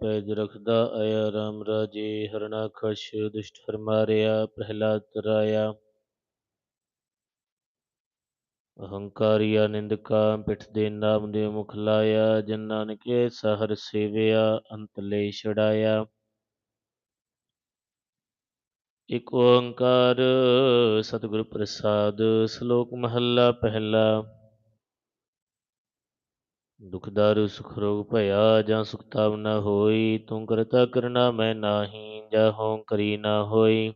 ਪੈਜ ਰਖਦਾ ਆਇਆ, ਰਾਮ ਰਾਜੇ ਹਰਣਾ ਖਸ਼ ਦੁਸ਼ਟ ਹਰ ਪ੍ਰਹਿਲਾਦ ਤਰਾਇਆ ਅਹੰਕਾਰੀਆ ਨਿੰਦਕਾ ਪਿਠ ਦੇ ਨਾਮ ਦੇ ਮੁਖ ਲਾਇਆ, ਜਨ ਨਾਨਕ ਐਸਾ ਸੇਵਿਆ, ਅੰਤ ਲੈ ਛੜਾਇਆ ਇਕ ਓੰਕਾਰ ਸਤਿਗੁਰ ਪ੍ਰਸਾਦ, ਸ਼ਲੋਕ ਮਹੱਲਾ ਪਹਿਲਾ। ਦੁਖ ਦਾਰੂ, ਸੁਖ ਰੋਗ ਭਇਆ ਜਾਂ ਸੁਖ ਤਾਪ ਨ ਹੋਈ, ਤੂੰ ਕਰਤਾ ਕਰਨਾ ਮੈਂ ਨਾਹੀ, ਜਾਂ ਹੋਂ ਕਰੀ ਨਾ ਹੋਈ।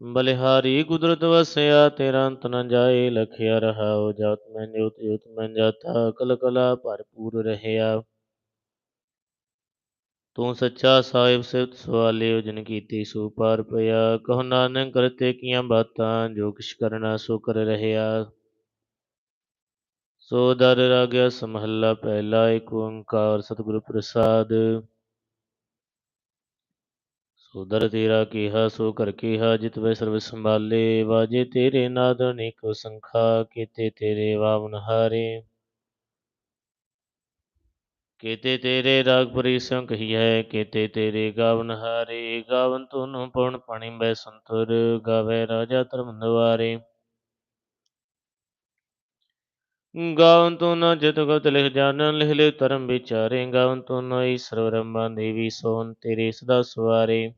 ਬਲਿਹਾਰੀ ਕੁਦਰਤ ਵਸਿਆ, ਤੇਰਾ ਅੰਤ ਨ ਜਾਏ, ਲਖਿਆ ਰਹਾਉ, ਜਾਤ ਮੈਂ ਜੋਤ ਜੋਤ ਮੈਂ ਜਾਤਾ, ਕਲ ਕਲਾ ਭਰਪੂਰ ਰਹਿਆ। ਤੂੰ ਸੱਚਾ ਸਾਹਿਬ, ਸਿਫਤ ਸਵਾਲਿਓ, ਜਿਨ ਕੀਤੀ ਸੋ ਪਾਰ ਪਿਆ। ਕਹੋ ਨਾਨਕ, ਕਰਤੇ ਕੀਆਂ ਬਾਤਾਂ, ਜੋ ਕਿਛ ਕਰਨਾ ਸੋ ਕਰ ਰਹਿਆ। ਸੋ ਦਰ ਰਾਗਿਆ ਸਮਹੱਲਾ ਪਹਿਲਾ ਏਕ ਓੰਕਾਰ ਸਤਿਗੁਰ ਪ੍ਰਸਾਦ। ਸੋ ਦਰ ਤੇਰਾ ਕੀਹਾ, ਸੋ ਕਰ ਕੀਹਾ, ਜਿਤ ਵੇ ਸਰਬ ਸੰਭਾਲੇ, ਵਾਜੇ ਤੇਰੇ ਨਾਦ ਅਨੇਕ ਸੰਖਾ, ਕੀਤੇ ਤੇਰੇ ਵਾਵਨ ਹਾਰੇ। ਕੀਤੇ ਤੇਰੇ ਰਾਗ ਪਰੀ ਸਿਉ ਕਹੀਐ ਕੀਤੇ ਤੇਰੇ ਗਾਵਨ ਹਾਰੇ। ਗਾਵਨ ਤੁਨ ਪਉਣ ਪਾਣੀ, ਬੈ ਸੰਤੁਰ, ਗਾਵੇ ਰਾਜਾ ਧਰਮ ਦਵਾਰੇ ਗਾਵਨ ਤੂੰ ਨ ਜਿਤ ਗਤ ਲਿਖ ਜਾਣਨ ਲਿਖ ਲਿਖ ਧਰਮ ਵਿਚਾਰੇ। ਗਾਵਨ ਤੂੰ ਨ ਈਸ਼ਰ ਬ੍ਰਹਮਾ ਦੇਵੀ, ਸੋਨ ਤੇਰੇ ਸਦਾ ਸਵਾਰੇ।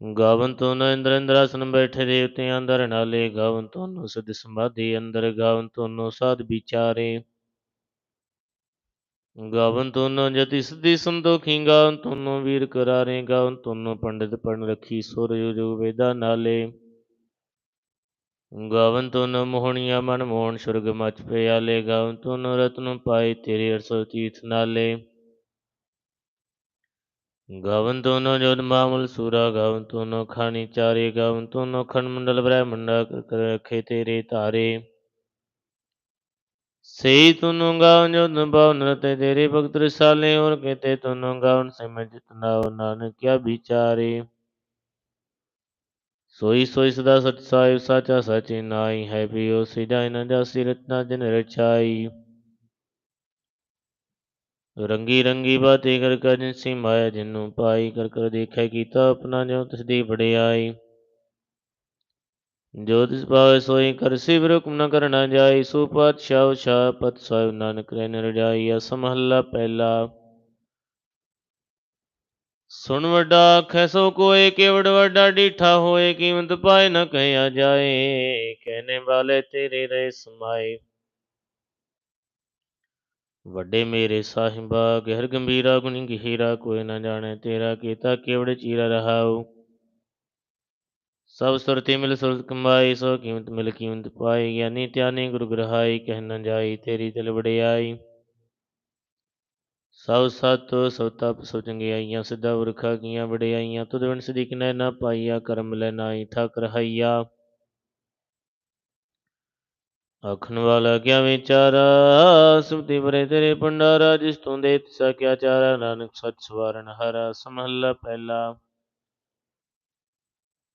ਗਾਵਨ ਤੂੰ ਨ ਇੰਦਰ ਇੰਦਰਾਸਨ ਬੈਠੇ ਦੇਵਤੇ ਅੰਦਰ ਨਾਲੇ। ਗਾਵਨ ਤੂੰ ਨ ਸਿਧ ਸਮਾਧੀ ਅੰਦਰ, ਗਾਵਨ ਤੂੰ ਨ ਸਾਧ ਵਿਚਾਰੇ। ਗਾਵਨ ਤੂੰ ਨ ਜਤੀ ਸਿੱਧੀ ਸੰਤੋਖੀ, ਗਾਵਨ ਤੂੰ ਵੀਰ ਕਰਾਰੇ। ਗਾਵਨ ਤੂੰ ਨ ਪੰਡਿਤ ਪੜਨ ਰਖੀ, ਸੁਰ ਜੋ ਵੇਦਾ ਨਾਲੇ। ਗਾਵਨ ਤੁਨ ਮੋਹਣੀਆ ਮਨ ਮੋਹਣ, ਸੁਰਗ ਮਚ ਪਿਆਲੇ, ਗਾਵਨ ਤੁਨ ਰਤਨ ਪਾਏ ਤੇਰੇ ਅਰਸੋ ਤੀਰਥ ਨਾਲੇ। ਗਾਵਨ ਤੁਨ ਜੋਨ ਮਾਮਲ ਸੂਰਾ, ਗਾਵਨ ਤੁਨ ਖਾਣੀ ਚਾਰੇ, ਗਾਵਨ ਤੁਨ ਖੰਡ ਮੰਡਲ ਬ੍ਰਹਮੰਡਾ ਕਰ ਰਖੇ ਤੇਰੇ ਤਾਰੇ ਸਈ ਤੁਨ ਗਾਵਨ ਜੋਨ ਬਾਵਨ ਰਤੇ ਤੇਰੇ ਭਗਤ ਰਸਾਲੇ ਔਰ ਕਹਤੇ ਤੁਨ ਗਾਵਨ ਸਿਮਰ ਜਿਤਨਾ ਨਾਨਕ ਕਿਆ ਵਿਚਾਰੇ। ਸੋਈ ਸੋਈ ਸਦਾ ਸਚ ਸਾਹਿਬ ਸਾਚਾ ਸਚੇ ਨਾਈ ਹੈ ਪਿਓ ਸਿਜਾਇ ਨ ਜਾਸੀ ਰਚਨਾ ਜਿਨ ਰਚਾਈ ਰੰਗੀ ਰੰਗੀ ਬਾਤੇ ਕਰ ਕਰ ਜਿਨਸੀ ਮਾਇਆ ਜਿਨੂੰ ਪਾਈ ਕਰ ਕਰ ਦੇਖੈ ਕੀਤਾ ਆਪਣਾ ਜੋ ਤਿਸ ਦੀ ਵਡਿਆਈ। ਜੋ ਤਿਸ ਪਾਵੇ ਸੋਈ ਕਰ ਸਿਵ ਹੁਕਮ ਨ ਕਰਨਾ ਜਾਈ, ਸੋ ਪਾਤਸ਼ਾਹ ਸ਼ਾਹ ਪਤ ਸਾਹਿਬ ਨਾਨਕ ਰਹਿ ਨਿਰਜਾਈ, ਅਸਮਹੱਲਾ ਪਹਿਲਾ। ਸੁਣ ਵੱਡਾ ਖੈਸੋ ਕੋਏ ਕੇਵੜ ਵੱਡਾ ਡੀਠਾ ਹੋਏ, ਕੀਮਤ ਪਾਏ ਨਾ ਕਹਿਆ ਜਾਏ ਕਹਿਨੇ ਵਾਲੇ ਤੇਰੇ ਰਹਿ ਸਮਾਏ। ਵੱਡੇ ਮੇਰੇ ਸਾਹਿਬਾ, ਗਹਿਰ ਗੰਭੀਰਾ, ਗੁਣੀ ਗਹੀਰਾ, ਕੋਈ ਨਾ ਜਾਣੇ ਤੇਰਾ ਕੀਤਾ ਕੇਵੜ ਚੀਰਾ ਰਹਾਉ। ਸਭ ਸੁਰਤੀ ਮਿਲ ਸੁਰਤ ਕਮਾਈ ਸੋ ਕੀਮਤ ਮਿਲ ਕੀਮਤ ਪਾਈ ਗਿਆਨੀ ਧਿਆਨੀ ਗੁਰ ਗ੍ਰਹਾਈ ਕਹਿ ਨਾ ਜਾਈ ਤੇਰੀ ਦਿਲ ਵੜਿਆਈ ਸਭ ਸਤ ਸਭ ਤਪ ਸਭ ਚੰਗਿਆਈਆਂ ਸਿੱਧਾ ਉਰਖਾ ਕੀਆਂ ਵਡਿਆਈਆਂ ਤੁਧ ਬਿਨ ਸਦੀਕ ਨੈ ਨਾ ਪਾਈਆ, ਕਰਮ ਲੈ ਨਾਈ ਠਾਕ ਰਹਾਈਆ। ਆਖਣ ਵਾਲਾ ਕਿਆ ਵਿਚਾਰਾ ਸੁਭਤੀ ਬਰੇ ਤੇਰੇ ਭੰਡਾਰਾ, ਜਿਸ ਤੂੰ ਦੇ ਤਿਸਾ ਕਿਆ ਚਾਰਾ, ਨਾਨਕ ਸੱਚ ਸਵਾਰਨ ਹਰਾ, ਸਮਹੱਲਾ ਪਹਿਲਾ।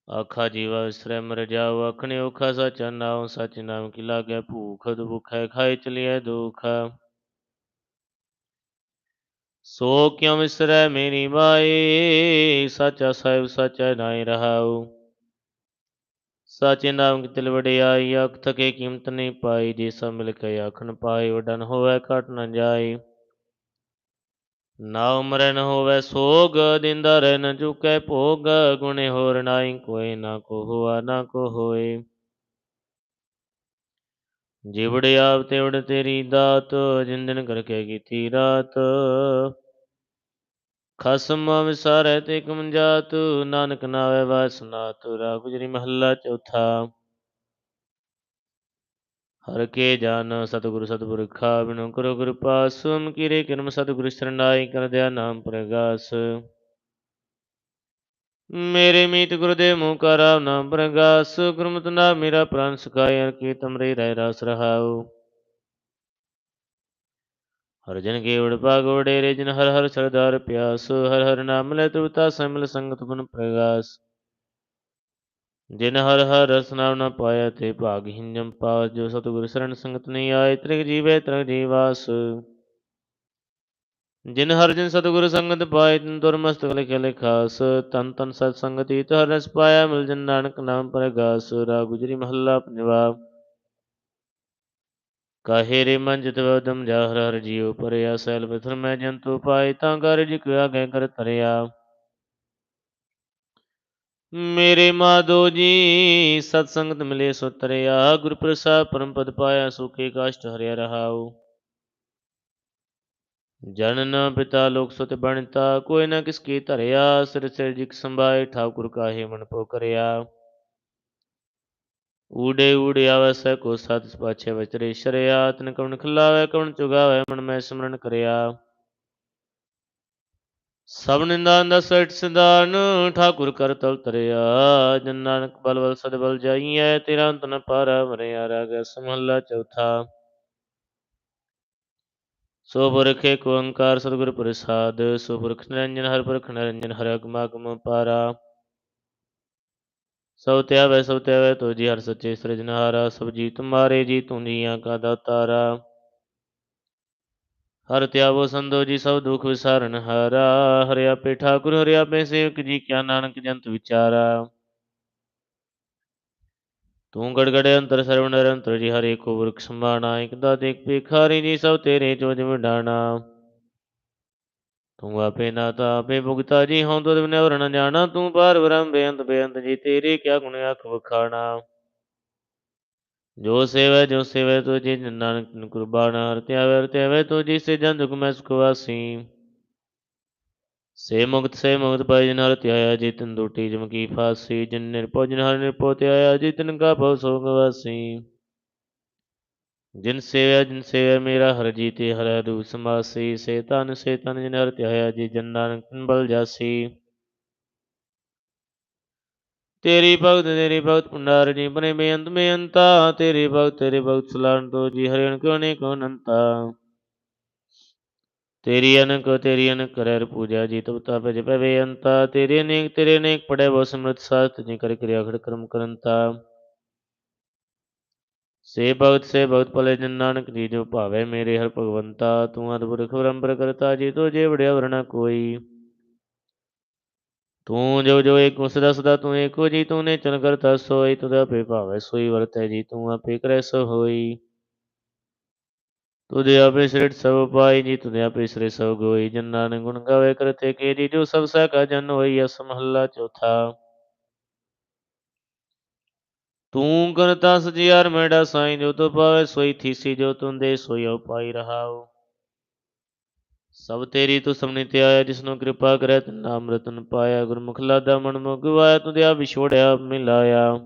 ਆਖਾ ਜੀਵਾ ਵਿਸਰੈ, ਮਰ ਜਾਉ ਆਖਣੇ ਔਖਾ, ਸਚਾ ਨਾਉ, ਸਚ ਨਾਮ ਕੀ ਲਾਗੈ, ਭੂਖ ਦੁਖੈ, ਖਾਏ ਚਲਿਐ ਦੁਖ। ਸੋ ਕਿਉ ਵਿਸਰੈ ਮੇਰੀ ਮਾਏ? ਸਾਚਾ ਸਾਹਿਬ, ਸਾਚਾ ਨਾਇ ਰਹਾਉ। ਸਾਚੇ ਨਾਮ ਕੀ ਤਿਲ ਵਡਿਆਈ ਆਖ ਥਕੇ ਕੀਮਤ ਨਹੀਂ ਪਾਈ। ਜੇ ਸਭ ਮਿਲ ਕੇ ਆਖਣ ਪਾਏ ਵਡਨ ਹੋਵੇ, ਘਟ ਨ ਜਾਏ ਨਾ ਉਮਰ ਨ ਹੋਵੇ ਸੋਗ, ਦਿੰਦਾ ਰਹਿ ਨ ਚੁਕੈ ਭੋਗ। ਗੁਣੇ ਹੋਰ ਨਾਈ ਕੋਈ ਨਾ ਕੋ ਹੁਆ, ਨਾ ਕੋ ਹੋਏ। ਜਿਵੜ ਆਪ ਤਿਵੜ ਤੇਰੀ ਦਾਤ ਜਿੰਦਨ ਕਰਕੇ ਕੀਤੀ ਰਾਤ। ਖਸਮ ਵਿਸਾਰੈ ਤੇ ਕਮ ਨਾਨਕ ਨਾਵੇ ਵਾਸਨਾਤ ਰਾ ਗੁਜਰੀ ਮਹੱਲਾ ਚੌਥਾ। ਹਰ ਕੇ ਜਾਨ ਸਤਿਗੁਰ ਸਤਿਪੁਰਖਾ, ਬਿਨੁ ਕਰੋ ਕਿਰਪਾ ਸੁਮ ਕੀਰੇ ਕਿਰਮ ਸਤਿਗੁਰ ਸਰਨਾਈ, ਕਰ ਦਿਆ ਨਾਮ ਪ੍ਰਗਾਸ। ਮੇਰੇ ਮੀਤ ਗੁਰਦੇਵ ਮੂਹ ਕਾ ਰਾਮ ਨਾਮ ਪ੍ਰਗਾਸ, ਗੁਰਮਤਿ ਨਾਮ ਮੇਰਾ ਪ੍ਰਾਨ ਸੁਖਾਇ ਹਰ ਕੀ ਤਮਰੇ ਰਹਿ ਰਸ ਰਹਾਉ। ਹਰ ਜਨ ਕੇਵੜ ਭਾਗ ਵਡੇਰੇ, ਜਿਨ ਹਰ ਹਰ ਸਰਦਾਰ ਪਿਆਸ, ਹਰ ਹਰ ਨਾਮ ਲੈ ਤੁਰਤਾ ਸਮਲ ਸੰਗਤ ਗੁਣ ਪ੍ਰਗਾਸ। ਜਿਨ ਹਰ ਹਰ ਰਸ ਨਾਮ ਨ ਪਾਇਆ, ਤੇ ਭਾਗ ਹਿੰਜਮ ਪਾਸ ਜੋ ਸਤਿਗੁਰ ਸਰਣ ਸੰਗਤ ਨਹੀਂ ਆਏ, ਤ੍ਰਿਗ ਜੀਵੇ ਤ੍ਰਿਗ ਜੀਵਾਸ। ਜਿਨ ਹਰ ਜਨ ਸਤਿਗੁਰ ਸੰਗਤ ਪਾਏ ਤਿਨ ਤੁਰ ਮਸਤਕ ਲਿਖੇ ਲਿਖਾਸ ਤਨ ਤਨ ਸਤ ਸੰਗਤੀ ਤਹਰ ਰਸ ਪਾਇਆ ਮਿਲ ਜਨ ਨਾਨਕ ਨਾਮ ਪਰਗਾਸ ਰਾ ਗੁਜਰੀ ਮਹੱਲਾ ਪੰਜਵਾ ਕਾਹੇ ਰੇ ਮਨ ਜਿਤ ਵਦਮ ਜਾ ਹਰ ਹਰ ਜੀਉ ਪਰਿਆ ਸੈਲ ਬਿਥਰ ਮੈਂ ਜੰਤੂ ਪਾਏ ਤਾਂ ਕਰ ਜਿ ਕਿਆ ਗੈ ਕਰ ਤਰਿਆ ਮੇਰੇ ਮਾਧੋ ਜੀ ਸਤ ਸੰਗਤ ਮਿਲੇ ਸੋ ਤਰਿਆ ਗੁਰ ਪ੍ਰਸਾਦ ਪਰਮ ਪਦ ਪਾਇਆ ਸੁਖੇ ਕਾਸ਼ਟ ਹਰਿਆ ਰਹਾਉ ਜਨਨ ਪਿਤਾ ਲੋਕ ਸੁਤ ਬਣਤਾ, ਕੋਈ ਨਾ ਕਿਸ ਕੀ ਧਰਿਆ, ਸਿਰ ਸਿਰ ਜਿਕ ਸੰਭਾਏ ਠਾਕੁਰ ਕਾਹੇ ਮਨ ਪੋ ਕਰਿਆ। ਊੜੇ ਊੜੇ ਆਵੈ ਸੈ ਕੋ ਸਤ ਪਾਛੇ ਵਿਚਰੇ ਸ਼ਰਿਆ, ਤਨ ਕਵਣ ਖਲਾਵੇ, ਕਵਣ ਚੁਗਾਵੇ, ਮਨ ਮੈਂ ਸਿਮਰਨ ਕਰਿਆ। ਸਭ ਨਿੰਦਾ ਦਾ ਸਟ ਸਿਧਾਨ, ਠਾਕੁਰ ਕਰ ਤਲ ਤਰਿਆ। ਜਨ ਨਾਨਕ ਬਲ ਬਲ ਸਦ ਬਲ ਜਾਈਐ, ਤੇਰਾ ਅੰਤ ਨ ਪਾਰਾ, ਮਰਿਆ ਰਾਗ ਸਮਹੱਲਾ ਚੌਥਾ। ਸੋ ਪੁਰਖ ਏਕ ਓੰਕਾਰ ਸਤਿਗੁਰ ਪ੍ਰਸਾਦ ਸੋ ਪੁਰਖ ਨਿਰੰਜਨ ਹਰ ਪੁਰਖ ਨਿਰੰਜਨ ਹਰਿ ਅਗਮਾਗਮ ਪਾਰਾ। ਸਭ ਧਿਆਵੈ ਸਭ ਧਿਆਵੈ ਤੋ ਜੀ ਹਰ ਸੱਚੇ ਸਿਰਜਨਹਾਰਾ ਸਭ ਜੀ ਤੁਮਾਰੇ ਜੀ ਤੂੰ ਜੀਆਂ ਕਾ ਦਾਤਾਰਾ। ਹਰ ਧਿਆਵੋ ਸੰਦੋ ਜੀ, ਸਭ ਦੁਖ ਵਿਸਾਰਨ ਹਾਰਾ ਹਰਿ ਆਪੇ ਠਾਕੁਰ, ਹਰਿ ਆਪੇ ਸੇਵਕ ਜੀ, ਕਿਆ ਨਾਨਕ ਜੰਤ ਵਿਚਾਰਾ। ਤੂੰ ਗੜਗੜੇ ਅੰਤਰ ਸਰਵ ਨਿਰੰਤਰ ਜੀ ਹਰੇ ਕੋ ਵਰਖ ਸੰਭਾਣਾ, ਇਕ ਦਾਤ ਇਕ ਭਿਖਾਰੀ ਜੀ ਸਭ ਤੇਰੇ ਚੋਜ ਵਿਡਾਣਾ ਤੂੰ ਆਪੇ ਨਾਤਾ ਆਪੇ ਭੁਗਤਾ ਜੀ ਹਉ ਤੁਧ ਬਿਨ ਵਰਨ ਜਾਣਾ, ਤੂੰ ਪਾਰ ਬ੍ਰਹਮ ਬੇਅੰਤ ਬੇਅੰਤ ਜੀ ਤੇਰੇ ਕਿਆ ਗੁਣ ਆਖ ਵਖਾਣਾ। ਜੋ ਸੇਵੈ ਜੋ ਸੇਵੈ ਤੋ ਜੀ ਨਾਨਕ ਕੁਰਬਾਨ, ਹਰ ਧਿਆਵੈ ਹਰ ਧਿਆਵੈ ਤੋ ਜੀ ਸੇ ਜਨ ਦੁਖ ਮੈਂ ਸੁਖ ਵਾਸੀ। ਸੇ ਮੁਕਤ ਸੇ ਮੁਕਤ ਪਾਇ ਜਿਨ ਹਰ ਧਿਆਇਆ ਜੀ ਤਨ ਦੁਟੀ ਜਮ ਕੀ ਫਾਸੀ, ਜਿਨ ਨਿਰਭਉ, ਜਿਨ ਹਰ ਨਿਰਭਉ ਧਿਆਇਆ ਜੀ ਤਨ ਕਾ ਭਉ ਸੋਗ ਵਾਸੀ। ਜਿਨ ਸੇਵਿਆ ਜਿਨ ਸੇਵਿਆ ਮੇਰਾ ਹਰ ਜੀਤੇ, ਹਰ ਦੂ ਸਮਾਸੀ ਸੇ ਤਨ ਸੇ ਤਨ ਜਿਨ ਹਰ ਧਿਆਇਆ, ਜੀ ਜਨ ਨਾਨਕ ਬਲ ਜਾਸੀ। ਤੇਰੀ ਭਗਤ ਤੇਰੀ ਭਗਤ ਪੁੰਡਾਰ ਜੀ, ਬਨੇ ਬੇਅੰਤ ਮੇਅੰਤਾ ਤੇਰੀ ਭਗਤ ਤੇਰੀ ਭਗਤ ਸਲਾਨ ਤੋ ਜੀ ਹਰਿ ਅਨਕ ਅਨੇਕ ਅਨੰਤਾ ਤੇਰੀ ਅਨਕ ਤੇਰੀ ਅਨਕ ਕਰੈ ਪੂਜਾ, ਜੀ ਤਬ ਤਾ ਭਜ ਪਵੇ ਅੰਤਾ। ਤੇਰੇ ਅਨੇਕ ਤੇਰੇ ਅਨੇਕ ਪੜੈ ਬੋ ਸਮ੍ਰਿਤ ਸਾਸਤ ਜੀ ਕਰ ਕਿਰਿਆ ਖੜ ਕਰਮ ਕਰੰਤਾ ਸੇ ਭਗਤ ਸੇ ਭਗਤ ਭਲੇ, ਜਨ ਨਾਨਕ ਜੀ ਜੋ ਭਾਵੇ ਮੇਰੇ ਹਰ ਭਗਵੰਤਾ, ਤੂੰ ਅਦਭੁਤ ਖਬਰੰਬਰ ਕਰਤਾ, ਜੀ ਤੋ ਜੇ ਵੜਿਆ ਵਰਣਾ ਕੋਈ। ਤੂੰ ਜੋ ਜੋ ਏਕ ਸਦਾ ਸਦਾ ਤੂੰ ਏਕੋ, ਜੀ ਤੂੰ ਨੇ ਚਲ ਕਰਤਾ ਸੋਈ ਤੁਧ ਆਪੇ ਭਾਵੇ ਸੋਈ ਵਰਤੈ, ਜੀ ਤੂੰ ਆਪੇ ਕਰੈ ਸੋ ਹੋਈ ਤੁਧ ਆਪੇ ਸ੍ਰਿਟ ਸਭ ਪਾਈ ਜੀ ਤੁਧ ਆਪੇ ਸ੍ਰਿ ਸਭ ਗੋਈ। ਜਨ ਨਾਨਕ ਗੁਣ ਗਾਵੇ ਕਰਤੇ ਕੇ ਜੋ ਸਭ ਸਾ ਕਾ ਜਨ ਹੋਈ, ਅਸ ਮਹੱਲਾ ਚੌਥਾ। ਤੂੰ ਕਰਤਾ ਸਜਿਆਰ ਮੇੜਾ ਸਾਈਂ, ਜੋ ਤੋ ਪਾਵੇ ਸੋਈ ਥੀਸੀ, ਜੋ ਤੁੰ ਦੇ ਸੋਈ ਉਪਾਈ ਰਹਾਓ ਸਭ ਤੇਰੀ ਤੂੰ ਸਮਨਿ ਤੇ ਆਇਆ ਜਿਸਨੂੰ ਕਿਰਪਾ ਕਰੈ, ਤਿਨ ਨਾਮ ਰਤਨ ਪਾਇਆ। ਗੁਰਮੁਖ ਲਾਦਾ ਮਨ ਮੁਗਵਾਇਆ ਤੂੰ ਤੁਧਿਆ ਵਿਛੋੜਿਆ, ਮਿਲਾਇਆ।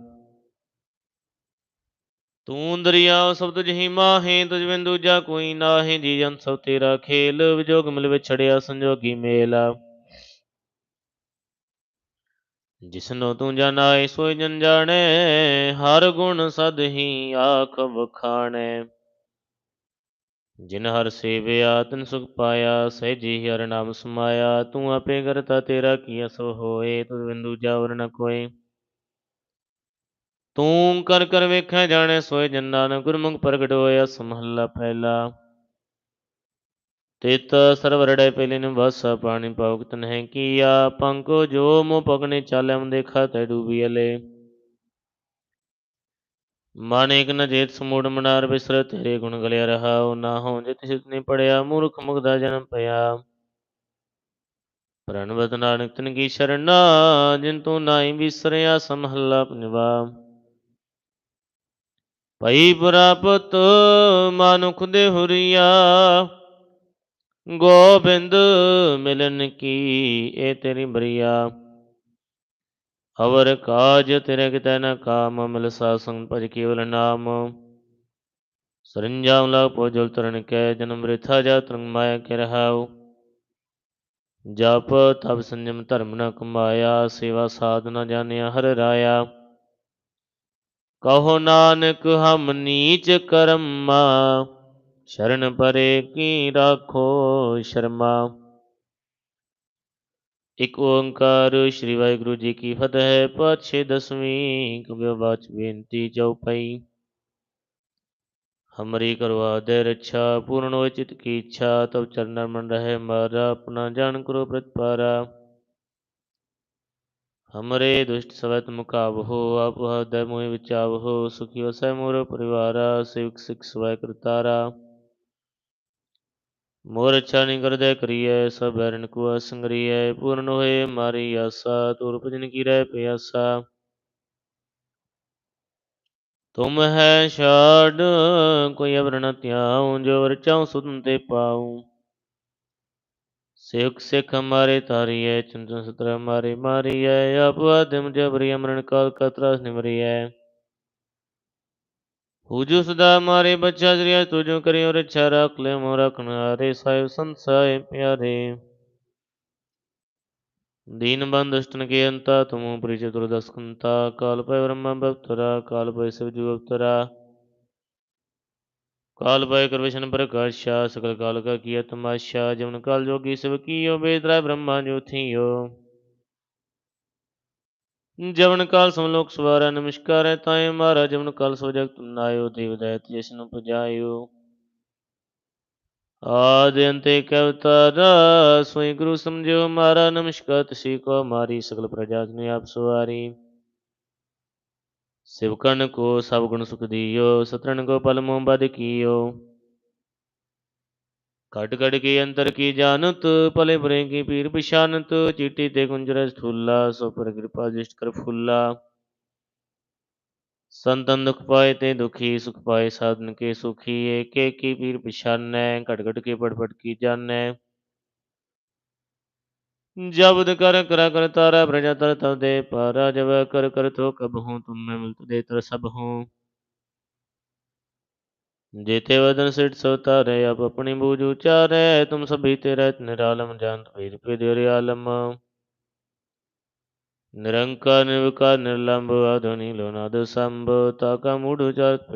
ਤੂੰ ਦਰਿਆ ਸਭ ਤੁਝ ਮਾਹੇ ਤੁਝ ਬਿਨ ਦੂਜਾ ਕੋਈ ਨਾਹੀ, ਜੀ ਜਨ ਸਭ ਤੇਰਾ ਖੇਲ, ਵਿਜੋਗ ਮਿਲ ਵਿਛੜਿਆ ਸੰਜੋਗੀ ਮੇਲਾ। ਜਿਸਨੋ ਤੂੰ ਜਾਣਾਏ ਸੋਈ ਜਨ ਜਾਣੇ, ਹਰ ਗੁਣ ਸਦ ਹੀ ਆਖ ਵਖਾਣੇ। ਜਿਨ ਹਰ ਸੇਵਿਆ, ਤਿਨ ਸੁਖ ਪਾਇਆ ਸਹਿਜੀ ਹਰ ਨਾਮ ਸਮਾਇਆ, ਤੂੰ ਆਪੇ ਕਰਤਾ ਤੇਰਾ ਕੀ ਸੋ ਹੋਏ ਤੁਧ ਬਿੰਦੂ ਜਾਵਰ ਨ ਕੋਏ। ਤੂੰ ਕਰ ਕਰ ਵੇਖੈ ਜਾਣੈ ਸੋਏ ਜਨ ਨਾਨਕ ਗੁਰਮੁਖ ਪ੍ਰਗਟ ਹੋਇਆ ਸਮਹੱਲਾ ਪਹਿਲਾ ਤਿਤ ਸਰਵਰੜੇ ਪਹਿਲੇ ਨੂੰ ਵਸ ਪਾਣੀ ਪਾਉਕ ਤਨਹਿ ਕੀਆ ਪੰਕੋ ਜੋ ਮੋ ਪਗਨੇ ਚਾਲਮ ਦੇਖਾ ਤੈ ਡੂਬੀ ਮਨ ਇਕ ਨ ਜੇਤ ਸਮੂੜ ਮਨਾਰ ਬਿਸਰ ਤੇਰੇ ਗੁਣ ਗਲਿਆ ਰਹਾਉ ਨਾ ਹੋ ਜਿਤ ਸਿਤ ਨੀ ਪੜਿਆ, ਮੂਰਖ ਮੁਗਦਾ ਜਨਮ ਪਿਆ। ਪ੍ਰਣਵਤ ਨਾਨਕ ਤਨ ਕੀ ਸ਼ਰਨਾ, ਜਿਨ ਤੂੰ ਨਾਹੀ ਵਿਸਰਿਆ ਸਮਹੱਲਾ ਪੰਜਵਾ ਭਈ ਪ੍ਰਾਪਤ ਮਾਨੁਖ ਦੇ ਹੁਰੀਆ ਗੋਬਿੰਦ ਮਿਲਨ ਕੀ ਇਹ ਤੇਰੀ ਬਰੀਆ। ਅਵਰ ਕਾਜ ਤੇਰੇ ਕਿਤੈ ਨ ਕਾਮ, ਮਿਲ ਸਾਸੰਗ ਭਜ ਕੇਵਲ ਨਾਮ। ਸਰੰਜਾਮ ਲਾ ਪੋ ਤਰਨ ਕੈ, ਜਨਮ ਰਿਥਾ ਜਾ ਤਰੰਗ ਮਾਇਆ ਕੇ ਰਹਾਉ। ਜਪ ਤਪ ਸੰਜਮ ਧਰਮ ਨ ਕਮਾਇਆ, ਸੇਵਾ ਸਾਧ ਨ ਜਾਣਿਆ ਹਰ ਰਾਇਆ। ਕਹੋ ਨਾਨਕ, ਹਮ ਨੀਚ ਕਰਮਾ, ਸ਼ਰਨ ਪਰੇ ਕੀ ਰਾਖੋ ਸ਼ਰਮਾ। ਇਕ ਓੰਕਾਰ ਸ੍ਰੀ ਵਾਹਿਗੁਰੂ ਜੀ ਕੀ ਫਤਿਹ ਪਾਛੇ ਦਸਵੀਂ ਕਬਿ ਵਾਚ ਬੇਨਤੀ ਚਉਪਈ ਹਮਰੀ ਕਰਵਾ ਦੇ ਰੱਛਾ, ਪੂਰਨ ਹੋਇ ਚਿਤ ਕੀ ਇੱਛਾ ਤਬ ਚਰਨਨ ਮਨ ਰਹੇ ਮਾਰਾ, ਆਪਣਾ ਜਾਣ ਕਰੋ ਪ੍ਰਤਪਾਰਾ। हमरे दुष्ट सवत मुकाबहो आप हृदय मोहि विचावहो सुखी वसै मोर परिवारा सेवक सिख स्वय करतारा मोर अच्छा नहीं कर दे करिए सब बैरन को असंगरिय पूर्ण होए मारी आशा तुर भजन की रह प्यासा तुम है छाड़ कोई अवर न त्याऊं जो वर चाहूं सुतन ते पाऊं सेवक सिख हमारे तारिय चंद्र सत्र हमारे मारिय अपवाद जबरी अमरण काल का त्रास निमरिय। हुजू सदा हमारे बच्चा ज़रिया, तुझो करियो रक्षा राख ले मोरा कनारे साहिब संसाय प्यारे। दीन बंद दुष्टन के अंता, तुम परिचय दुर्दस कंता, काल पय ब्रह्म भक्तरा काल पय शिव जू अवतरा काल भय कृष्ण प्रकाशा सकल काल का किया तमाशा जमन काल जोगी शिव कियो बेदरा ब्रह्मा जो थियो जवन काल समलोक सवारा नमस्कार है ताए मारा जवन काल सो जगत नायो देव दैत जशन उपजायो आदि अंते कवतारा सोई गुरु समझो मारा नमस्कार तसी को मारी सकल प्रजा ने आप सवारी शिवकर्ण को सब गुण सुख दियो, सतरण को पल मोह बद कियो। कट कट की अंतर की जानत, पले भरे की पीर पिशानत, चीटी ते कुंजर स्थूला, सो पर कृपा दृष्ट कर फूला। संतन दुख पाए ते दुखी, सुख पाए साधन के सुखी, एक की पीर पिशान कट के पट पट की जानै जबद कर कर कर तारा प्रजा तर तब दे पारा जब कर कर तो कब हूँ तुम में मिलत दे तर सब हूँ जेते वदन सिट सवतारे अब अपनी बूझ उचारे तुम सभी तेरे निरालम जानत पीर पे देरे आलम निरंकार निर्विकार निर्लंब अधुनि लोनाद संभ ताका मूढ़ उचारत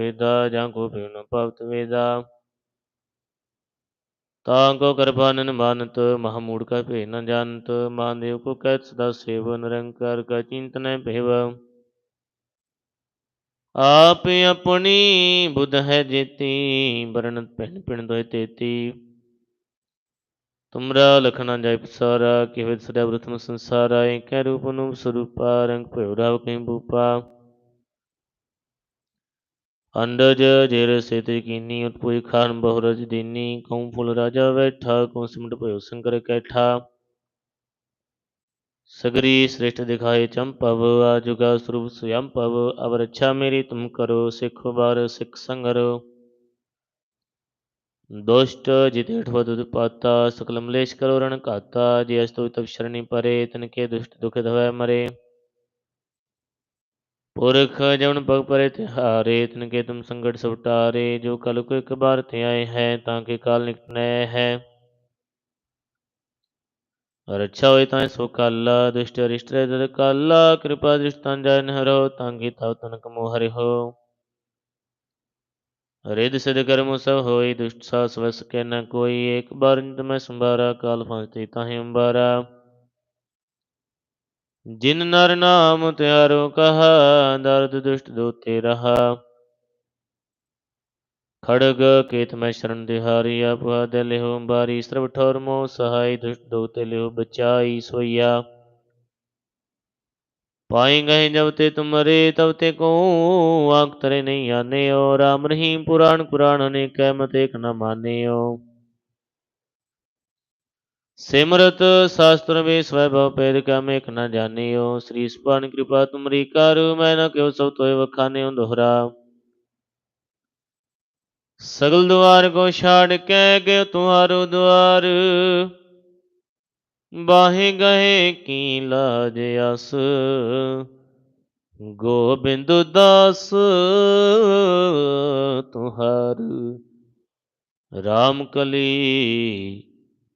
ਤਾਂ ਕੋ ਕਿਰਪਾ ਨਨ ਮਾਨਤ ਮਹਾ ਮੂੜ ਕਾ ਭੇ ਨ ਜਾਣਤ ਮਹਾਦੇਵ ਕੋ ਕਹਿਤ ਸਦਾ ਸੇਵ, ਨਿਰੰਕਾਰ ਕਾ ਚਿੰਤਨੈ ਭੇਵ। ਆਪ ਆਪਣੀ ਬੁਧ ਹੈ ਜੇਤੀ ਬਰਨਤ ਪਿੰਡ ਪਿੰਡ ਦੋਇ ਤੇਤੀ। ਤੁਮਰਾ ਲਖਣਾ ਜਾਇ ਪਸਾਰਾ ਕਿਵੇਂ ਸਦਾ ਬ੍ਰਥਮ ਸੰਸਾਰਾ ਏਕੈ ਰੂਪ ਨੂੰ ਸਰੂਪਾ, ਰੰਗ ਭਇਓ ਰਾਵ ਕੈ ਬੂਪਾ। ਅੰਡਜ ਜੇਰ ਸਿਤ ਕੀਨੀ ਉਤਪੁਇ ਖਾਨ ਬਹੁਰਜ ਦੀਨੀ, ਕਉ ਫੁਲ ਰਾਜਾ ਬੈਠਾ, ਕਉ ਸਿਮਟ ਭਇਓ ਸੰਕਰ ਕੈਠਾ। ਸਗਰੀ ਸ੍ਰਿਸ਼ਟ ਦਿਖਾਏ ਚੰਪਵ ਆਜੁਗਾ ਸਰੂਪ ਸੁਯੰ ਪਵ ਅਵ ਮੇਰੀ ਤੁਮ ਕਰੋ, ਸਿੱਖ ਬਾਰ ਸਿੱਖ ਸੰਗਰ। ਦੁਸ਼ਟ ਜਿਤੇ ਠਵਦ ਉਤਪਾਤਾ ਸਕਲ ਮਲੇਸ਼ ਕਰੋ ਰਣ ਘਾਤਾ, ਜੇ ਅਸਤੋ ਤਪ ਸ਼ਰਣੀ ਪਰੇ, ਤਨ ਕੇ ਦੁਸ਼ਟ ਦੁਖ ਧਵੈ ਮਰੇ। पुरख जवन पग परे तिहारे तिनके तुम संकट सब टारे जो कल को एक बार ते आए हैं, ताके काल निकट नय है। रक्षा होए ताए सो काला दुष्ट अरिष्ट रह दर काला कृपा दृष्ट तान जाय न हरो तांगे ताव तनक मोह हरि हो। रिद सिद्ध कर्म सब होई दुष्ट सास वस के न कोई। एक बार मैं संभारा, काल फांसते ताहे अंबारा। ਜਿਨ ਨਰ ਨਾਮ ਤਿਆਰੋ ਕਹਾ, ਦਰਦ ਦੁਸ਼ਟ ਦੋਤੇ ਰਹਾ। ਖੜਗ ਕੇਤ ਮੈਂ ਸ਼ਰਨ ਦਿਹਾਰੀ, ਆਪਾ ਦੇ ਲਿਹੁ ਬਾਰੀ ਸਰਬ ਠੌਰ ਮੋ ਸਹਾਈ, ਦੁਸ਼ਟ ਦੋਤੇ ਲਿਹੁ ਬਚਾਈ ਸੋਇਆ ਪਾਈ ਗਏ ਜਬ ਤੇ ਤੁਮਰੇ, ਤਬ ਤੇ ਕੋ ਆਖ ਤਰੇ ਨਹੀਂ ਆਨੇ ਓ ਰਾਮ ਰਹੀਮ ਪੁਰਾਣ ਪੁਰਾਣ ਅਨੇਕ ਮਤ ਏਕ ਨ ਮਾਨਿਓ। ਸਿਮਰਤ ਸਾਸਤਰ ਵੇ ਸਵੈ ਭਵ ਪੇਦ ਕਾ ਮੇਖ ਨ ਜਾਣਿਓ। ਸ੍ਰੀ ਸੁਭਾਨ ਕਿਰਪਾ ਤੁਮਰੀ ਕਰ, ਮੈਂ ਨਾ ਕਿਉ ਸਭ ਤੋਏ ਵਖਾਨੇ ਦੋਹਰਾ। ਸਗਲ ਦੁਆਰ ਕੋ ਛਾੜ ਕੇ ਗਏ ਤੁਹਾਰੋ ਦੁਆਰ। ਬਾਹੇ ਗਏ ਕੀ ਲਾਜ ਅਸ। ਗੋਬਿੰਦ ਦਾਸ ਤੁਹਾਰ। ਰਾਮ ਕਲੀ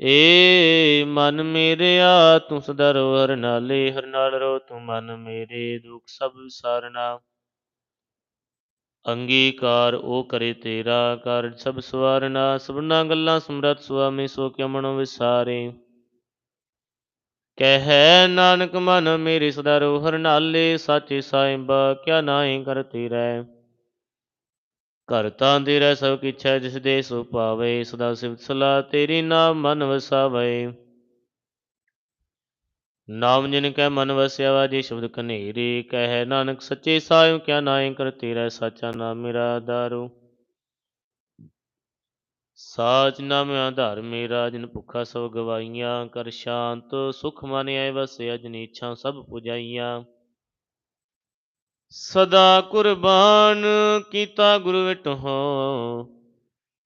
ਏ ਮਨ ਮੇਰਿਆ ਤੂੰ ਸਦਾ ਰੋ ਹਰ ਨਾਲੇ, ਹਰ ਨਾਲ ਰੋ ਤੂੰ ਮਨ ਮੇਰੇ, ਦੁਖ ਸਭ ਵਿਸਾਰਨਾ ਅੰਗੀਕਾਰ ਉਹ ਕਰੇ ਤੇਰਾ ਕਾਰਜ ਸਭ ਸਵਾਰਨਾ। ਸਭਨਾ ਗੱਲਾਂ ਸਮਰਤ ਸੁਆਮੀ, ਸੋ ਕਿਉ ਮਨੋ ਵਿਸਾਰੇ? ਕਹਿ ਨਾਨਕ ਮਨ ਮੇਰੇ ਸਦਾ ਰੋ ਹਰ ਨਾਲੇ, ਸਾਚੇ ਸਾਹਿਬਾ ਕਿਆ ਨਾਹੀ ਕਰਤੀ ਰਹਿ ਘਰ ਤਾਂ ਤੇਰਾ ਸਭ ਕਿਛ ਜਿਸ ਦੇ ਸੋ ਪਾਵੇ, ਸਦਾ ਸਿਫਤ ਸਲਾ ਤੇਰੀ ਨਾਮ ਮਨ ਵਸਾਵੇ। ਨਾਮ ਜਿਨ ਕੈ ਮਨ ਵਸਿਆ ਵਾਜੇ ਸ਼ਬਦ ਕਨੇਰੇ ਕਹਿ ਨਾਨਕ, ਸੱਚੇ ਸਾਹਿਬ ਕਿਆ ਨਾਏ ਕਰਤੇ ਰਹਿ ਸਾਚਾ ਨਾਮ ਮੇਰਾ ਆਧਾਰੋ। ਸਾਚ ਨਾਮ ਆਧਾਰ ਮੇਰਾ, ਜਿਨ ਭੁੱਖਾ ਸਭ ਗਵਾਈਆਂ ਕਰ ਸ਼ਾਂਤ, ਸੁਖ ਮਨ ਆਏ, ਵਸਿਆ ਜਿਨ ਇੱਛਾ ਸਭ ਪੁਜਾਈਆਂ। ਸਦਾ ਕੁਰਬਾਨ ਕੀਤਾ ਗੁਰੂ ਵਿਟਹੁ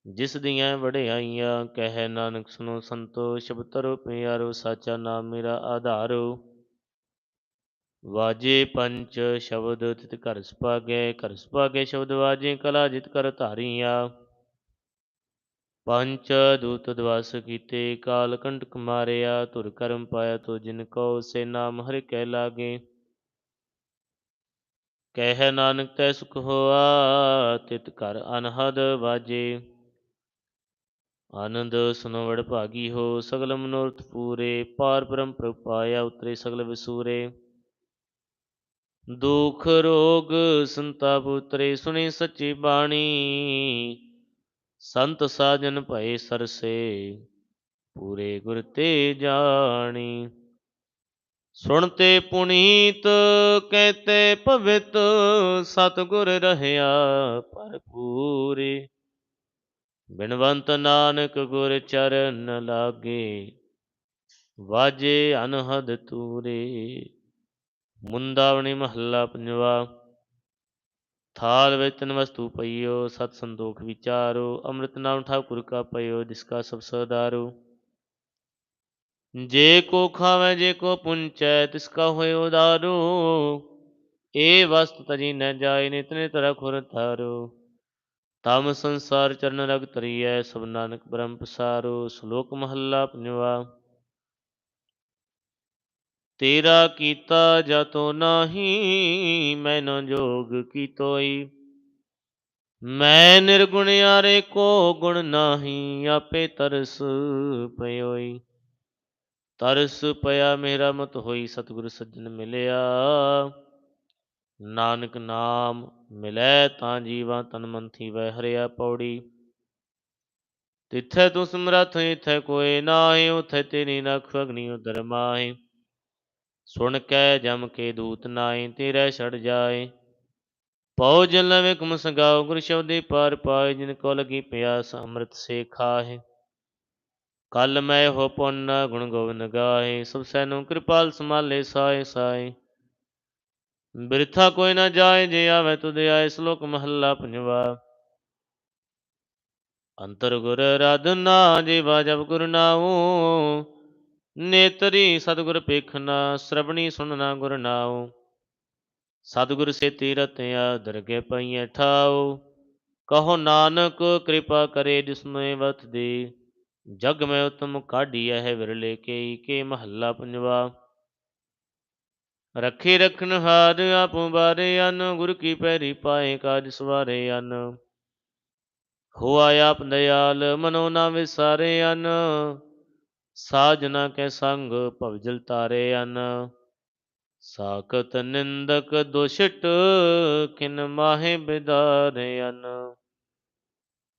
ਜਿਸ ਦੀਆਂ ਵਡਿਆਈਆਂ, ਕਹਿ ਨਾਨਕ ਸੁਨੋ ਸੰਤੋ, ਸ਼ਬਦ ਤਰੋ ਪਿਆਰੋ, ਸਾਚਾ ਨਾਮ ਮੇਰਾ ਆਧਾਰੋ। ਵਾਜੇ ਪੰਚ ਸ਼ਬਦ ਤਿਤ ਘਰ ਸੁਭਾਗੇ ਘਰ ਸੁਭਾਗੇ ਸ਼ਬਦ ਵਾਜੇ, ਕਲਾ ਜਿਤ ਕਰ ਧਾਰੀਆਂ। ਪੰਚ ਦੂਤ ਦਵਾਸ ਕੀਤੇ, ਕਾਲ ਕੰਟਕ ਮਾਰਿਆ, ਧੁਰ ਕਰਮ ਪਾਇਆ ਤੋ ਜਿਨ ਕੋ ਸੇ ਨਾਮ ਹਰਿ ਕਹਿ ਲਾਗੇ। ਕਹਿ ਨਾਨਕ ਤੈ ਸੁਖ ਹੋਆ, ਤਿਤ ਘਰ ਅਨਹਦ ਵਾਜੇ। ਆਨੰਦ ਸੁਨੋ ਵਡ ਭਾਗੀ ਹੋ, ਸਗਲ ਮਨੋਰਥ ਪੂਰੇ, ਪਾਰ ਬ੍ਰਹਮ ਪ੍ਰਭ ਪਾਇਆ ਉਤਰੇ ਸਗਲ ਵਿਸੂਰੇ। ਦੁਖ, ਰੋਗ, ਸੰਤਾਪ ਉਤਰੇ, ਸੁਣੀ ਸੱਚੀ ਬਾਣੀ। ਸੰਤ ਸਾਜਨ ਭਏ ਸਰਸੇ, ਪੂਰੇ ਗੁਰ ਤੇ ਜਾਣੀ। ਸੁਣਤੇ ਪੁਨੀਤ, ਕਹਤੇ ਭਵਿਤ, ਸਤਗੁਰ ਰਹਿਆ ਭਰਪੂਰੇ ਬਿਨਵੰਤ ਨਾਨਕ ਗੁਰ ਚਰਨ ਲਾਗੇ, ਵਾਜੇ ਅਨਹਦ ਤੂਰੇ। ਮੁੰਦਾਵਣੀ ਮਹੱਲਾ ਪੰਜਵਾ, ਥਾਲ ਵਿੱਚ ਤਨ ਵਸਤੂ ਪਈਓ, ਸਤ ਸੰਤੋਖ ਵਿਚਾਰੋ, ਅੰਮ੍ਰਿਤ ਨਾਮ ਠਾਕੁਰ ਕਾ ਪਈਓ, ਜਿਸ ਕਾ ਸਭ ਸਦਾਰੋ ਜੇ ਕੋ ਖਾਵੇ, ਜੇ ਕੋ ਪੁੰਚੈ, ਤਿਸ ਕਾ ਹੋਏ ਉਦਾਰੂ। ਏ ਵਸਤ ਤਜੀ ਨ ਜਾਏ, ਨਿਤ ਨਿਤ ਰਖੁਰ ਥਾਰੋ ਤਮ ਸੰਸਾਰ ਚਰਨ ਰਗ ਤਰੀਐ ਸਭ ਨਾਨਕ ਬ੍ਰਹਮ ਪਸਾਰੋ। ਸ਼ਲੋਕ ਮਹੱਲਾ ਪੰਜਵਾ। ਤੇਰਾ ਕੀਤਾ ਜਤੋ ਨਾਹੀ, ਮੈਨੋ ਜੋਗ ਕੀਤੋਈ। ਮੈਂ ਨਿਰਗੁਣ ਆਰੇ ਕੋ ਗੁਣ ਨਾਹੀ, ਆਪੇ ਤਰਸ ਪਇਓਈ। ਤਰਸ ਪਿਆ ਮੇਰਾ ਮਤ ਹੋਈ ਸਤਿਗੁਰ ਸੱਜਣ ਮਿਲਿਆ। ਨਾਨਕ ਨਾਮ ਮਿਲੈ ਤਾਂ ਜੀਵਾ ਤਨ ਮੰਥੀ ਵਹਿ ਹਰਿਆ ਪੌੜੀ। ਤਿੱਥੈ ਤੂੰ ਸਮਰਥ, ਇਥੈ ਕੋਏ ਨਾਹੀ, ਉਥੈ ਤੇਰੀ ਨਖ ਅਗਨੀ ਉਦਰ ਮਾਹੀ। ਸੁਣ ਕੈ ਜਮ ਕੇ ਦੂਤ ਨਾਹੀ, ਤੇਰੇ ਛੜ ਜਾਏ ਪਉ ਜਲ ਵਿਕਮ ਸੰਗਾਉ ਗੁਰ ਸ਼ਬਦੇ ਪਾਰ ਪਾਏ, ਜਿਨ ਕੋ ਲਗੀ ਪਿਆਸ ਅੰਮ੍ਰਿਤ ਸੇ ਖਾਹੇ। ਕਲ ਮੈਂ ਹੋ ਪੁੰਨ ਗੁਣ ਗੋਬਿੰਦ ਗਾਏ, ਸਭ ਸੈਨੂੰ ਕਿਰਪਾਲ ਸਮਾਲੇ ਸਾਏ ਸਾਏ। ਬਿਰਥਾ ਕੋਈ ਨਾ ਜਾਏ, ਜੇ ਆਵੇ ਤੁਧ ਆਏ, ਸ਼ਲੋਕ ਮਹੱਲਾ ਪੰਜਵਾ। ਅੰਤਰ ਗੁਰ ਰਦਨਾ ਜੀਵਾ ਜਬ ਗੁਰ ਨਾਉ। ਨੇਤਰੀ ਸਤਿਗੁਰ ਪੇਖਨਾ ਸ਼ਰਬਣੀ ਸੁਨਣਾ ਗੁਰ ਨਾਉ। ਸਤਿਗੁਰ ਸੇ ਤੀਰਤ ਦਰਗੇ ਪਈਐ ਠਾਉ। ਕਹੋ ਨਾਨਕ ਕਿਰਪਾ ਕਰੇ ਜਿਸਨੇ ਵਤ ਦੇ ਜਗ ਮੈਂ ਉਤਮ ਕਾਢੀਐ ਹੈ ਵਿਰਲੇ ਕੇ ਕੇ ਮਹੱਲਾ ਪੰਜਵਾ। ਰੱਖੇ ਰਖਨ ਹਾਰ ਆਪੋ ਬਾਰੇ ਅਨ, ਗੁਰ ਕੀ ਪੈਰੀ ਪਾਏ ਕਾਜ ਸਵਾਰੇ ਅਨ। ਹੋਆ ਆਪ ਦਇਆਲ, ਮਨੋ ਨਾ ਵਿਸਾਰੇ ਅਨ। ਸਾਜਨਾ ਕੈ ਸੰਗ ਭਵਜਲ ਤਾਰੇ ਅਨ। ਸਾਖਤ ਨਿੰਦਕ ਦੁਸ਼ਟ, ਕਿਨ ਮਾਹੇ ਬਿਦਾਰੇ ਅਨ।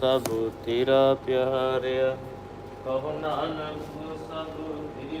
ਸਭ ਤੇਰਾ ਪਿਆਰਿਆ। ਕਹੋ ਨਾਨਕ ਸਭ ਤੇਰੀ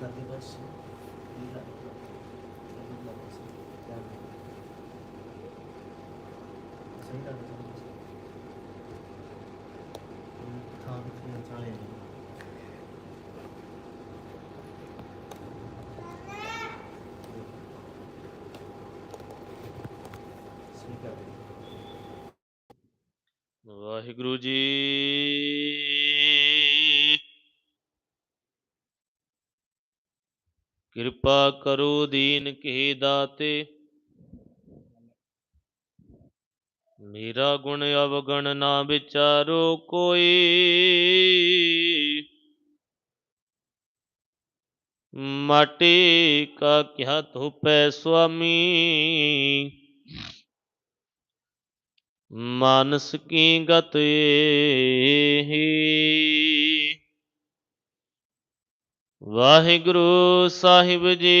करके बस सही डाल हाँ चले ਵਾਹਿਗੁਰੂ ਜੀ कृपा करो दीन के दाते। मेरा गुण अवगण ना विचारो कोई। माटी का क्या तो पै स्वामी। मानस की गत ही। ਵਾਹਿਗੁਰੂ ਸਾਹਿਬ ਜੀ।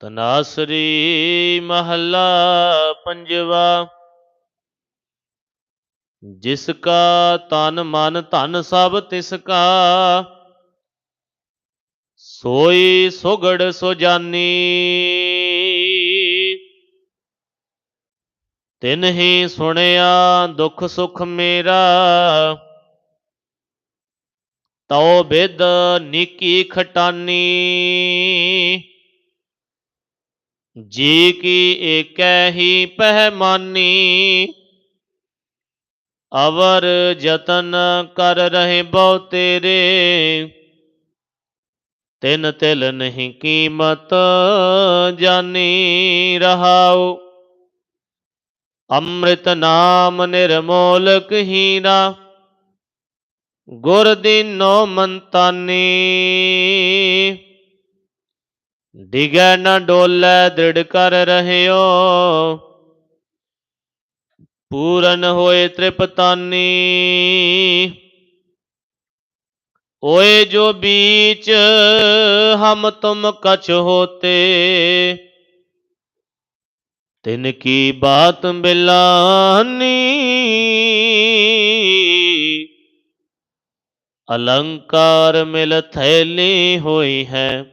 ਤਨਾਸਰੀ ਮਹੱਲਾ ਪੰਜਵਾ, ਜਿਸ ਕਾ ਤਨ ਮਨ ਧਨ ਸਭ ਤਿਸ ਕਾ, ਸੋਈ ਸੁਗੜ ਸੁਜਾਨੀ ਤਿਨਹੀ ਸੁਣਿਆ ਦੁਖ ਸੁਖ ਮੇਰਾ ਤਉ ਬਿਦ ਨਿੱਕੀ ਖਟਾਨੀ। ਜੀ ਕੀ ਏਕੈ ਹੀ ਪਹਿਮਾਨੀ। ਅਵਰ ਯਤਨ ਕਰ ਰਹੇ ਬਹੁ ਤੇਰੇ। ਤਿਨ ਤਿਲ ਨਹੀਂ ਕੀਮਤ ਜਾਣੀ ਰਹਾਉ। ਅੰਮ੍ਰਿਤ ਨਾਮ ਨਿਰਮੋਲਕ ਹੀਰਾ। ਗੁਰ ਦੀਨੋ ਮੰਤਾਨੀ। ਡਿਗੈ ਨਾ ਡੋਲੇ, ਦ੍ਰਿੜ ਕਰ ਰਹਿਓ। ਪੂਰਨ ਹੋਏ ਤ੍ਰਿਪਤਾਨੀ। ਓਏ ਜੋ ਬੀਚ ਹਮ ਤੁਮ ਕਛ ਹੋਤੇ, ਤਿਨ ਕੀ ਬਾਤ ਬਿਲਾਨੀ। ਅਲੰਕਾਰ ਮਿਲ ਥੈਲੀ ਹੋਈ ਹੈ।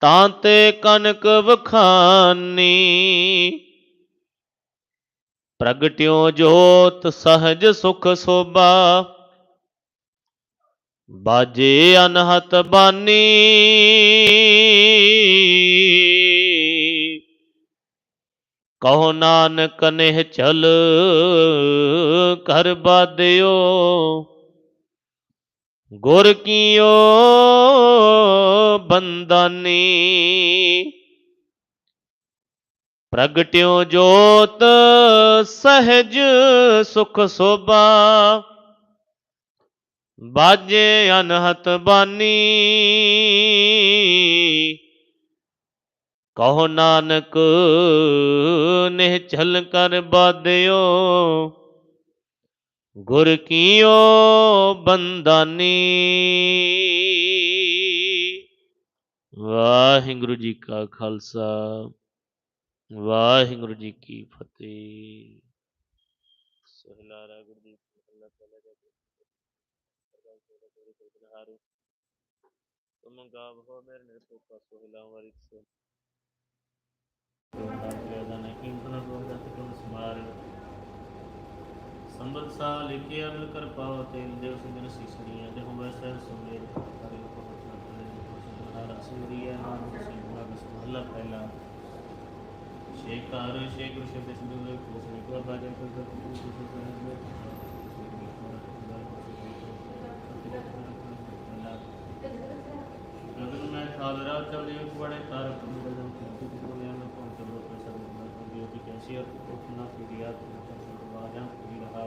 ਤਾਂ ਤੇ ਕਨਕ ਵਖਾਨੀ। ਪ੍ਰਗਟਿਓ ਜੋਤ ਸਹਜ ਸੁਖ ਸੋਭਾ। ਬਾਜੇ ਅਨਹਤ ਬਾਨੀ। ਕਹੋ ਨਾਨਕ ਨੇ ਚਲ ਕਰ ਬਾਦਿਓ ਗੁਰ ਕੀਓ ਬੰਦਾਨੀ ਪ੍ਰਗਟਿਓ ਜੋਤ ਸਹਿਜ ਸੁਖ ਸੋਭਾ ਬਾਜੇ ਅਨਹਤ ਬਾਨੀ ਕਹੋ ਨਾਨਕ ਨਿਹ ਚਲ ਕਰ ਬਾਦਿਓ ਗੁਰ ਕੀਓ ਬੰਦਾਨੀ ਵਾਹਿਗੁਰੂ ਜੀ ਕਾ ਖਾਲਸਾ ਵਾਹਿਗੁਰੂ ਜੀ ਕੀ ਫਤਿਹ ਸਹਿਲਾਰਾ ਗੁਰਦੀਪ ਸਿੰਘ ਅੱਲਾਹ ਤਾਲਾ ਦਾ ਹਾਰੂ ਤੁਮ ਗਾਵ ਹੋ ਮੇਰੇ ਨਿਰਪੋਕਾ ਸੋਹਿਲਾ ਵਾਰਿਕ ਸੋ ਦਾ ਨਾ ਕੀਮਤਨ ਗੋਦਾ ਤੁਮ ਸਮਾਰ ਸੰਬਤ ਸਾਲ ਇਕੇ ਅਮਲ ਕਰ ਪਾਓ ਤੇਲ ਦੇਵ ਸਿੰਦਰ ਸੀਸਣੀਆਂ ਤੇ ਹੋਵੇ ਸਹਿ ਸੁਮੇਰ ਕਰੇ ਕੋ ਵਚਨ ਕਰੇ ਕੋ ਸੁਹਾਰਾ ਸੁਰੀਆ ਨਾਮ ਸਿੰਘ ਭਾਗ ਸੁਹਲਾ ਪਹਿਲਾ। ਸ਼ੇਕਾਰ ਸ਼ੇਖਰ ਸ਼ਬਦ ਸਿੰਦਰ ਕੋ ਸੇ। ਕੋ ਬਾਜਨ ਕੋ ਕੋ ਕੋ ਕੋ ਗਗਨ ਮੈਂ ਖਾਲਰਾ ਚਲਦੇ ਬੜੇ ਤਾਰ ਕੰਬਲ ਨੂੰ ਕਿੰਤੂ ਕੋਲਿਆਂ ਨੂੰ ਪਹੁੰਚ ਲੋ ਪ੍ਰਸਰ ਮੈਂ ਕੰਬੀ ਦੀ ਕੈਸੀ ਅਰ ਉਠਨਾ ਫਿਰਿਆ ਤੁਮ ਚੰਦ ਵਾਜਾਂ ਫਿਰੀ ਰਹਾ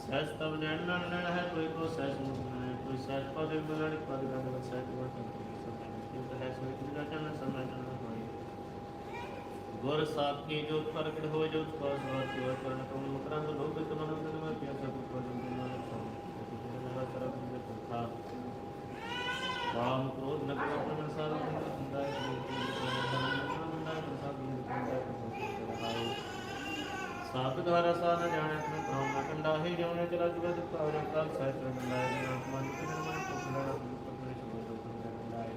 ਸਹਿਜ ਤਬ ਨੈਣ ਨਣ ਨਣ ਹੈ, ਕੋਈ ਕੋ ਸਹਿਜ ਮੁਖ ਨੈ ਕੋਈ ਸਹਿਜ ਪਦ ਮਿਲਣ ਪਦ ਗੰਧ ਵਤ ਸਹਿਜ ਵਰ ਕੰਤਰੀ ਸਭ ਇਹ ਹੈ ਸੋਈ ਤੁਝਾ ਚੰਨ ਸਮੈ ਚੰਨ ਹੋਈ ਗੁਰ ਸਾਖੀ ਜੋ ਪ੍ਰਗਟ ਹੋਏ, ਜੋ ਸਵਾ ਸਵਾ ਸੇਵਾ ਕਰਨ ਕਉ ਮਕਰਾਂ ਤੋਂ ਲੋਕ ਤਮਨ ਤਨ ਮੈਂ ਪਿਆ ਸਭ ਕੋ ਜਨ ਜਨ ਨਾਨਕ ਸੋ ਨਗਾ ਤਰਫ ਦੇ ਪੁਰਖਾ ਕਾਮ ਕ੍ਰੋਧ ਨਗਰ ਆਪਣੇ ਸਾਰਾ ਸਾਤ ਦੁਆਰਾ ਸਾ ਜਾਣੈ, ਆਪਣੇ ਪ੍ਰੋਮ ਕੰਡਾ ਹੈ ਜਿਉਣੇ ਚਲਾ ਜੁਗਤ ਪਾਵਨ ਕਾਲ ਸਹਿਤ ਰੰਗਲਾਇ ਨਾਮ ਮਨ ਕਿਨ ਮਨ ਪੁੱਛਣਾ ਆਪਣੇ ਸ਼ਬਦ ਤੋਂ ਰੰਗਲਾਇ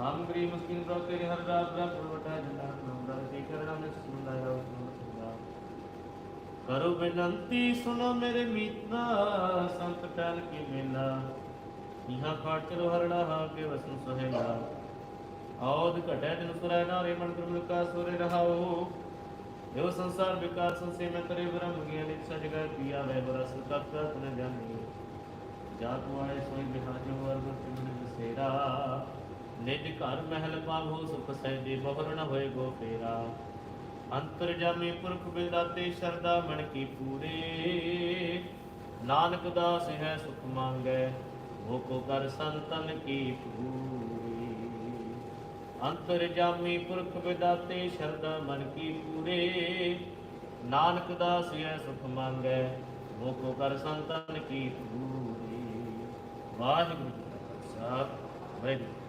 ਹਮ ਗਰੀ ਮਸਕਿਨ ਪ੍ਰਭ ਤੇਰੇ ਹਰ ਰਾਤ ਦਾ ਪ੍ਰਵਟਾ ਜੰਦਾ ਨਾਮ ਦਾ ਤੇ ਕਰਣਾ ਮੈਂ ਸੁਣਾਇਆ ਉਸ ਨੂੰ ਸੁਣਦਾ ਕਰੋ ਬੇਨੰਤੀ ਸੁਨੋ ਮੇਰੇ ਮੀਤਾ ਸੰਤ ਟਲ ਕੀ ਮੇਲਾ। ਇਹਾ ਖਾਟ ਚਲੋ ਹਰੜਾ ਹਾ ਕੇ ਵਸਨ ਸੋਹੇਲਾ। ਆਉਦ ਘਟੈ ਦਿਨ ਸੁਰੈ ਨਾਰੇ, ਮਨ ਗੁਰੂ ਕਾ ਸੁਰੇ ਰਹਾਓ। ਜੋ ਸੰਸਾਰ ਵਿਕਾਰ ਸੰਸੇ ਮੈਂ ਤਰੇ ਬ੍ਰਹਮ ਗਿਆਨ ਇੱਛਾ ਜਗੈ ਪਿਆ ਵੈ ਬਰਸ ਤਤ ਤਨ ਜਾਣੀ। ਜਾ ਤੂੰ ਆਏ ਸੋਈ ਬਿਹਾਜ ਹੋ ਅਰਗ ਤਿਮਨ ਬਸੇਰਾ। ਨਿਜ ਘਰ ਮਹਿਲ ਪਾਵੋ ਸੁਖ ਸਹਿਜੇ ਬਹੁਰ ਨ ਹੋਏ ਗੋ ਫੇਰਾ। ਅੰਤਰ ਜਾਮੀ ਪੁਰਖ ਬਿਦਾਤੇ ਸ਼ਰਦਾ ਮਨ ਕੀ ਪੂਰੇ। ਨਾਨਕ ਦਾਸ ਹੈ ਸੁਖ ਮੰਗੈ ਉਹ ਕੋ ਕਰ ਸੰਤਨ ਕੀ ਪੂਰੀ। ਅੰਤਰ ਜਾਮੀ ਪੁਰਖ ਵਿਦਾਤੇ ਸ਼ਰਧਾ ਮਨ ਕੀ ਪੂਰੇ। ਨਾਨਕ ਦਾਸ ਹੈ ਸੁਖ ਮੰਗੈ ਉਹ ਕੋ ਕਰ ਸੰਤਨ ਕੀ ਪੂਰੀ। ਵਾਹਿਗੁਰੂ ਜੀ ਕਾ ਖਾਲਸਾ, ਵਾਹਿਗੁਰੂ